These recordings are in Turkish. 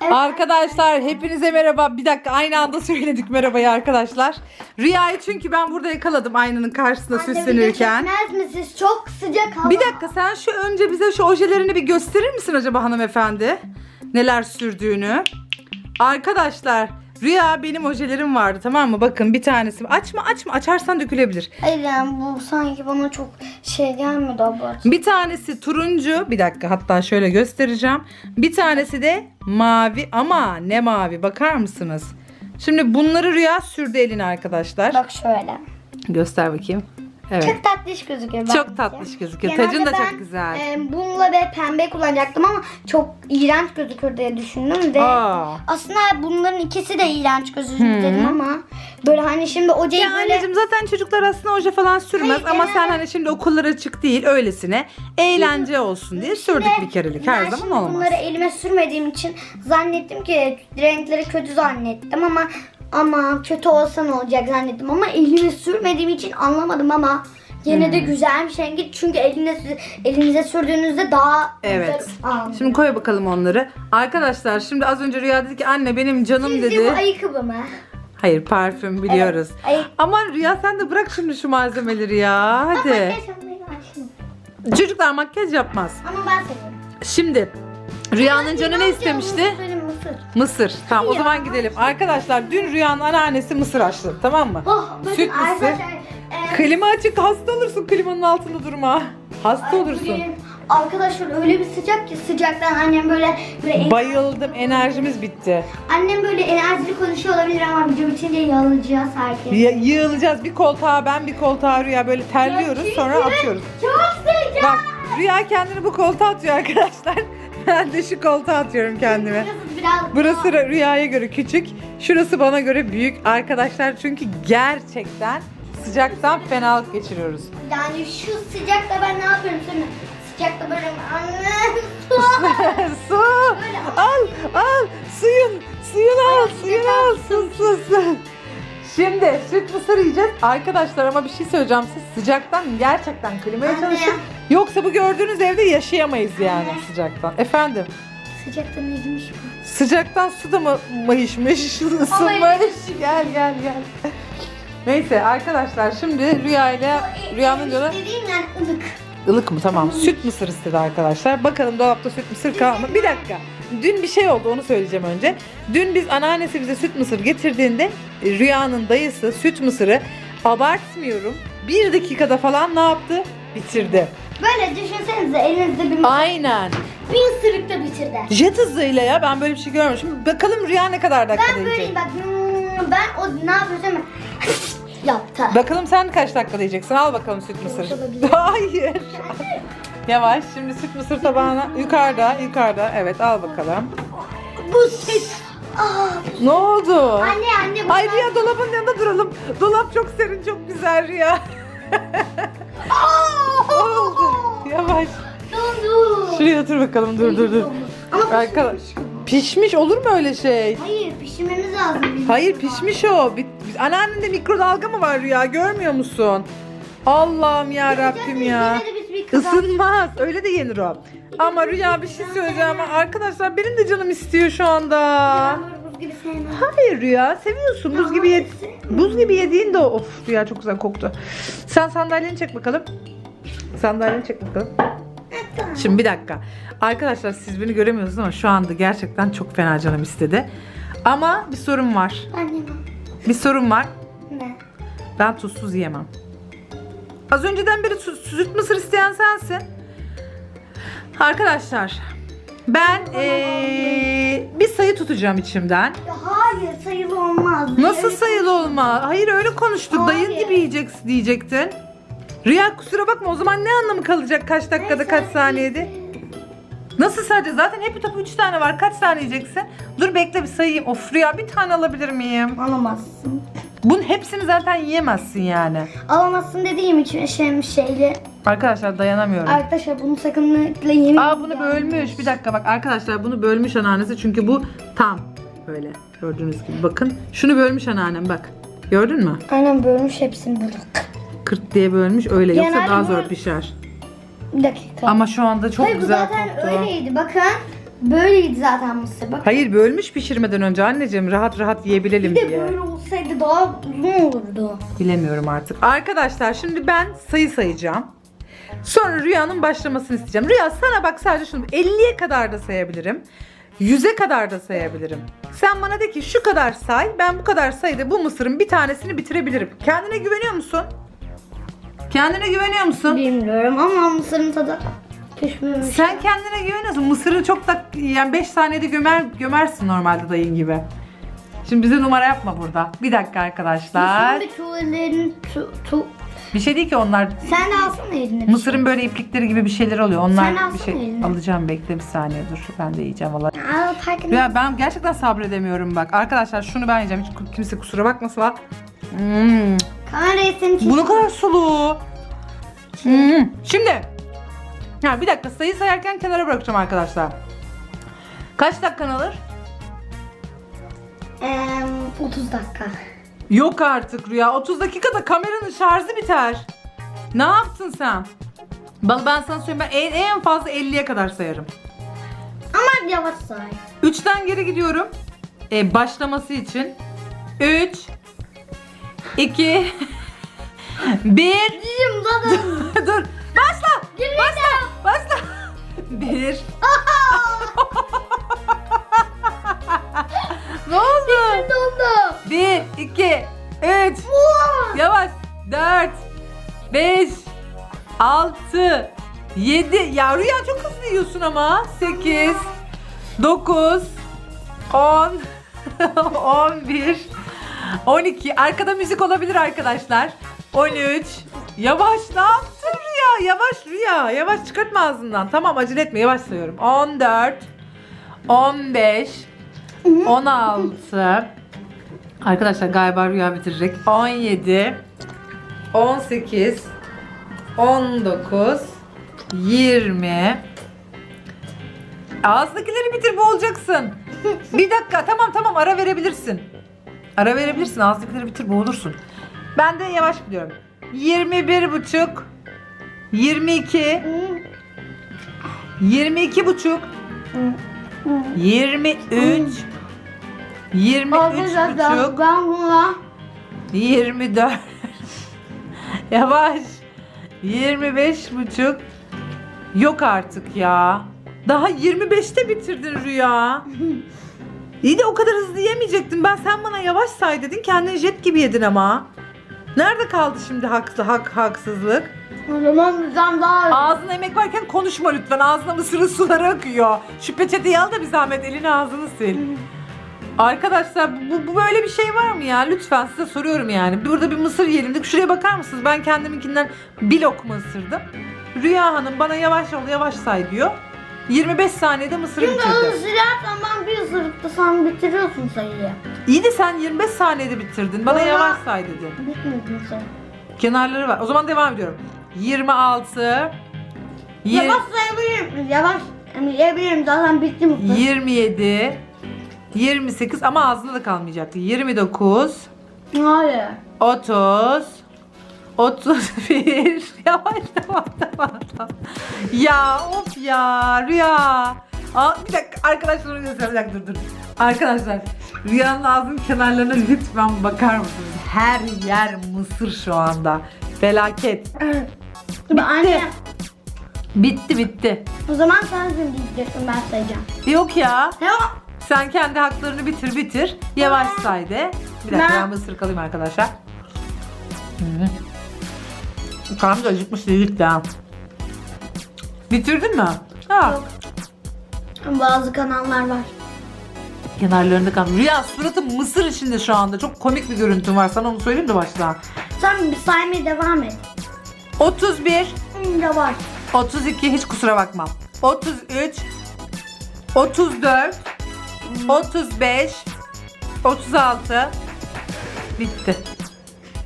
Evet. Arkadaşlar hepinize merhaba. Bir dakika aynı anda söyledik merhabayı arkadaşlar. Rüyayı çünkü ben burada yakaladım aynanın karşısında Anne, süslenirken. çekmez misiniz? Çok sıcak hava. Bir dakika sen şu önce bize şu ojelerini bir gösterir misin acaba hanımefendi? Neler sürdüğünü. Arkadaşlar Rüya benim ojelerim vardı tamam mı? Bakın bir tanesi. Açma açma açarsan dökülebilir. Hayır yani bu sanki bana çok şey gelmedi abart. Bir tanesi turuncu. Bir dakika hatta şöyle göstereceğim. Bir tanesi de mavi ama ne mavi bakar mısınız? Şimdi bunları Rüya sürdü eline arkadaşlar. Bak şöyle. Göster bakayım. Evet. Çok tatlış gözüküyor bence. Çok tatlış gözüküyor. Genelde Tacın da ben, çok güzel. e, bununla ve pembe kullanacaktım ama çok iğrenç gözükür diye düşündüm ve Aa. aslında bunların ikisi de iğrenç gözükür dedim ama böyle hani şimdi ojeyi Ya böyle anneciğim zaten çocuklar aslında oje falan sürmez Hayır, ama sen genelde- hani şimdi okullar açık değil öylesine eğlence olsun diye sürdük Şimdi bir kerelik her şimdi zaman olmaz. bunları elime sürmediğim için zannettim ki renkleri kötü zannettim ama ama kötü olsa ne olacak zannettim ama elime sürmediğim için anlamadım ama yine Hmm. de güzelmiş rengi çünkü eline elinize sürdüğünüzde daha Evet. güzel. Şimdi koy bakalım onları. Arkadaşlar şimdi az önce Rüya dedi ki anne benim canım Sizce dedi. bu ayakkabı mı? Hayır parfüm biliyoruz. Ay- Ama Rüya sen de bırak şimdi şu malzemeleri ya. Hadi. Makyaj yapmayı. Çocuklar makyaj yapmaz. Ama ben seviyorum. Şimdi Rüya'nın canı ne istemişti? Mısır. Mısır. Tamam o zaman gidelim. Arkadaşlar dün Rüya'nın anneannesi mısır açtı. Tamam mı? Oh, bakın Süt mısır. arkadaşlar, e, Klima açık hasta olursun klimanın altında durma. Hasta olursun. bugün Arkadaşlar öyle bir sıcak ki sıcaktan annem böyle böyle Bayıldım enerjimiz bitti. annem böyle enerjili konuşuyor olabilir ama video bitince yalacağız herkes. Y- yığılacağız bir koltuğa ben bir koltuğa Rüya böyle terliyoruz sonra atıyoruz. Çok sıcak. Bak Rüya kendini bu koltuğa atıyor arkadaşlar. Ben de şu koltuğa atıyorum kendimi. Burası biraz Burası Rü- Rüya'ya göre küçük. Şurası bana göre büyük. Arkadaşlar çünkü gerçekten sıcaktan fenalık geçiriyoruz. yani şu sıcakta ben ne yapıyorum sonra sıcakta böyle anne su. Al al suyun suyun al suyun al su su su. Şimdi mısır yiyeceğiz. Arkadaşlar ama bir şey söyleyeceğim siz sıcaktan gerçekten klimaya Anne. çalışın. Yoksa bu gördüğünüz evde yaşayamayız yani Anne. sıcaktan. Efendim Sıcakta neymiş bu? sıcaktan su da mı mayışmış? Isınmış. Gel gel gel. Neyse arkadaşlar şimdi Rüya ile Rüya'nın canı Dediğim yani ılık. ılık mı tamam süt mısır istedi arkadaşlar. Bakalım dolapta süt mısır kaldı mı? Bir dakika. Dün bir şey oldu onu söyleyeceğim önce. Dün biz anneannesi bize süt mısır getirdiğinde e, Rüya'nın dayısı süt mısırı abartmıyorum. Bir dakikada falan ne yaptı? Bitirdi. Böyle düşünsenize elinizde bir Aynen. bir ısırıkta bitirdi. Jet hızıyla ya ben böyle bir şey görmemişim. Bakalım Rüya ne kadar dakikada Ben yiyecek. böyleyim bak hmm, ben o ne yapıyorsam yaptı. Bakalım sen kaç dakikada yiyeceksin? Al bakalım süt mısır. Olabilir. Hayır. Yavaş. Şimdi süt mısır tabağına yukarıda, yukarıda. Evet al bakalım. Bu ses. Aa, Ne oldu? anne anne bu Ay Rüya dolabın yanında duralım. Dolap çok serin, çok güzel Rüya. Oldu? Yavaş. Dondu. Şuraya otur bakalım. Dur dur dur. Ama Arkadaş. Pişmiş olur mu öyle şey? hayır pişirmemiz lazım. bizim. Hayır pişmiş o. Bir, anneannende mikrodalga mı var Rüya? Görmüyor musun? Allah'ım ya Rabbim ya. Yine de Isınmaz. Öyle de yenir o. Ama Rüya bir şey söyleyeceğim ama arkadaşlar benim de canım istiyor şu anda. Ben böyle buz gibi sevmem. Hayır Rüya seviyorsun. Buz gibi yed Buz gibi yediğin de of Rüya çok güzel koktu. Sen sandalyeni çek bakalım. Sandalyeni çek bakalım. Şimdi bir dakika. Arkadaşlar siz beni göremiyorsunuz ama şu anda gerçekten çok fena canım istedi. Ama bir sorun var. Annem Bir sorun var. ne? Ben tuzsuz yiyemem. Az önceden beri süt mısır isteyen sensin. Arkadaşlar ben eee, bir sayı tutacağım içimden. Hayır sayılı olmaz. Nasıl sayılı olma? Hayır öyle konuştuk. Hayır. Dayın gibi yiyeceksin diyecektin. Rüya kusura bakma o zaman ne anlamı kalacak kaç dakikada kaç saniyede? Nasıl sadece? Zaten hep topu 3 tane var. Kaç tane yiyeceksin? Dur bekle bir sayayım. Of Rüya bir tane alabilir miyim? Alamazsın. Bunun hepsini zaten yiyemezsin yani. Alamazsın dediğim için şey şeyli. Arkadaşlar dayanamıyorum. Arkadaşlar bunu sakınlıkla yemin Aa bunu bölmüş. Bir dakika bak arkadaşlar bunu bölmüş anneannesi çünkü bu tam böyle gördüğünüz gibi bakın. Şunu bölmüş anneannem bak. Gördün mü? Aynen bölmüş hepsini böyle. Kırt diye bölmüş öyle yoksa Genelde daha zor pişer. Bir dakika. Ama şu anda çok Hayır bu güzel zaten koktu. öyleydi bakın. Böyleydi zaten mısır. Bak. Hayır bölmüş pişirmeden önce anneciğim rahat rahat yiyebilelim Bir de diye. böyle olsaydı daha uzun olurdu. Bilemiyorum artık. Arkadaşlar şimdi ben sayı sayacağım. Sonra Rüya'nın başlamasını isteyeceğim. Rüya sana bak sadece şunu 50'ye kadar da sayabilirim. 100'e kadar da sayabilirim. Sen bana de ki şu kadar say. Ben bu kadar sayıda bu mısırın bir tanesini bitirebilirim. Kendine güveniyor musun? Kendine güveniyor musun? Bilmiyorum ama mısırın tadı pişmemiş. Sen kendine güveniyorsun. Mısırı çok da yani 5 saniyede gömer gömersin normalde dayın gibi. Şimdi bize numara yapma burada. Bir dakika arkadaşlar. Bir tuğlerin tu, tu. Bir şey değil ki onlar Sen de alsana eline. bir Mısırın böyle iplikleri gibi bir şeyler oluyor. Onlar Sen bir alsana şey eline. alacağım bekle bir saniye dur. Ben de yiyeceğim valla. şey. Aa, farkında. Ya ben gerçekten sabredemiyorum bak. Arkadaşlar şunu ben yiyeceğim. Hiç kimse kusura bakmasın ha. Hmm. İçin. Bu ne kadar sulu. Hmm. Şimdi. Ha bir dakika sayı sayarken kenara bırakacağım arkadaşlar. Kaç dakikan alır? Eee, 30 dakika. Yok artık Rüya. 30 dakikada kameranın şarjı biter. Ne yaptın sen? Bak ben sana söyleyeyim ben en, en fazla 50'ye kadar sayarım. Ama yavaş say. 3'ten geri gidiyorum. Ee, başlaması için. 3 2 1 Dişim zaten. Dur. Başla. Başla. Başla. 1 Ne oldu? Dondu. 1 2 3 Yavaş. 4 5 6 7 Ya Rüya çok hızlı yiyorsun ama. 8 9 10 11 12 Arkada müzik olabilir arkadaşlar. 13 Yavaş ne yaptın Rüya? Yavaş Rüya. Yavaş çıkartma ağzından. Tamam acele etme. Yavaş sayıyorum. 14 15 16 Arkadaşlar galiba Rüya bitirecek. 17 18 19 20 Ağızdakileri bitir boğulacaksın. Bir dakika tamam tamam ara verebilirsin. Ara verebilirsin ağızdakileri bitir boğulursun. Ben de yavaş gidiyorum. 21 buçuk 22 22 buçuk 23 23 Arkadaşlar buçuk. Ben buna 24 Yavaş. 25 buçuk. Yok artık ya. Daha 25'te bitirdin Rüya. İyi de o kadar hızlı yemeyecektin. Ben sen bana yavaş say dedin. Kendini jet gibi yedin ama. Nerede kaldı şimdi haksız, hak, haksızlık? O zaman bizden daha Ağzına emek varken konuşma lütfen. Ağzına mısırın suları akıyor. Şu peçeteyi al da bir zahmet elini ağzını sil. Arkadaşlar bu, bu böyle bir şey var mı ya? Lütfen size soruyorum yani. Burada bir mısır yiyelim dedik. Şuraya bakar mısınız? Ben kendiminkinden bir lokma ısırdım. Rüya Hanım bana yavaş ol yavaş say diyor. 25 saniyede mısırı Şimdi bitirdi. ısırarsan ben bir ısırıkta sen bitiriyorsun sayıyı. İyi de sen 25 saniyede bitirdin. Bana Baba- yavaş say dedin. Bitmedi sayı. Kenarları var. O zaman devam ediyorum. 26 yir- Yavaş sayabilirim. Yavaş yiyebilirim zaten bitti mısır. 27 28 ama ağzında da kalmayacaktı. 29 Hayır. 30 31 Yavaş tamam tamam tamam. Ya of ya Rüya. Aa, bir dakika arkadaşlar göstereyim. Bir dakika dur dur. Arkadaşlar Rüyanın ağzının kenarlarına lütfen bakar mısınız? Her yer mısır şu anda. Felaket. Şimdi anne Bitti bitti. o zaman sen şimdi diyeceksin ben sayacağım. Yok ya. Tamam. Sen kendi haklarını bitir bitir. Yavaş say de. Bir dakika Ben- ben mısır kalayım arkadaşlar. Hı. Karnım da acıkmış dedik de. ha. Bitirdin mi? Ha. Yok. Bazı kanallar var. Kenarlarında kalmış. Rüya suratın mısır içinde şu anda. Çok komik bir görüntün var. Sana onu söyleyeyim de başta. Sen bir saymaya devam et. 31, Hı, Yavaş. 32 hiç kusura bakmam. 33, 34, 35, 36. Bitti.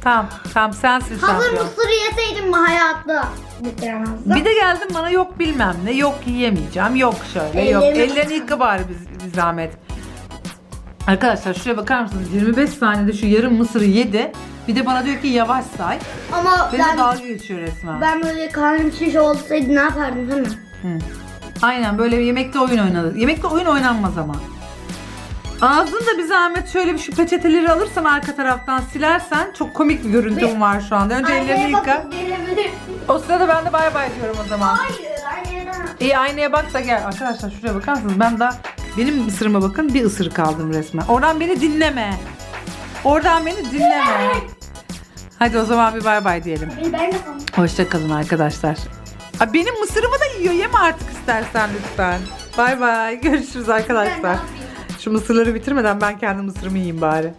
Tamam, tamam sensin Hazır şampiyon. mısır yeseydin mi hayatta bitiremezdim. Bir de geldim bana yok bilmem ne, yok yiyemeyeceğim, yok şöyle, yok. Ellerini- Ellerini yıka bari bir, bir zahmet. Arkadaşlar şuraya bakar mısınız? 25 saniyede şu yarım mısırı yedi. Bir de bana diyor ki yavaş say. Ama Benimle ben, dalga geçiyor resmen. ben böyle karnım şiş olsaydı ne yapardım mi? Hı. Aynen böyle yemekte oyun oynanır. Yemekte oyun oynanmaz ama. Ağzında bir zahmet şöyle bir şu peçeteleri alırsan arka taraftan silersen çok komik bir görüntüm var şu anda. Önce ellerini yıka. bakıp. O sırada ben de bay bay diyorum o zaman. Hayır aynaya İyi aynaya bak da gel. Arkadaşlar şuraya bakar mısınız? Ben daha benim ısırıma bakın bir ısırık aldım resmen. Oradan beni dinleme. Oradan beni dinleme. Hadi o zaman bir bay bay diyelim. Ben de. Hoşçakalın arkadaşlar. Aa, benim mısırımı da yiyor. Yeme artık istersen lütfen. Bay bay. Görüşürüz arkadaşlar. Şu mısırları bitirmeden ben kendi mısırımı yiyeyim bari.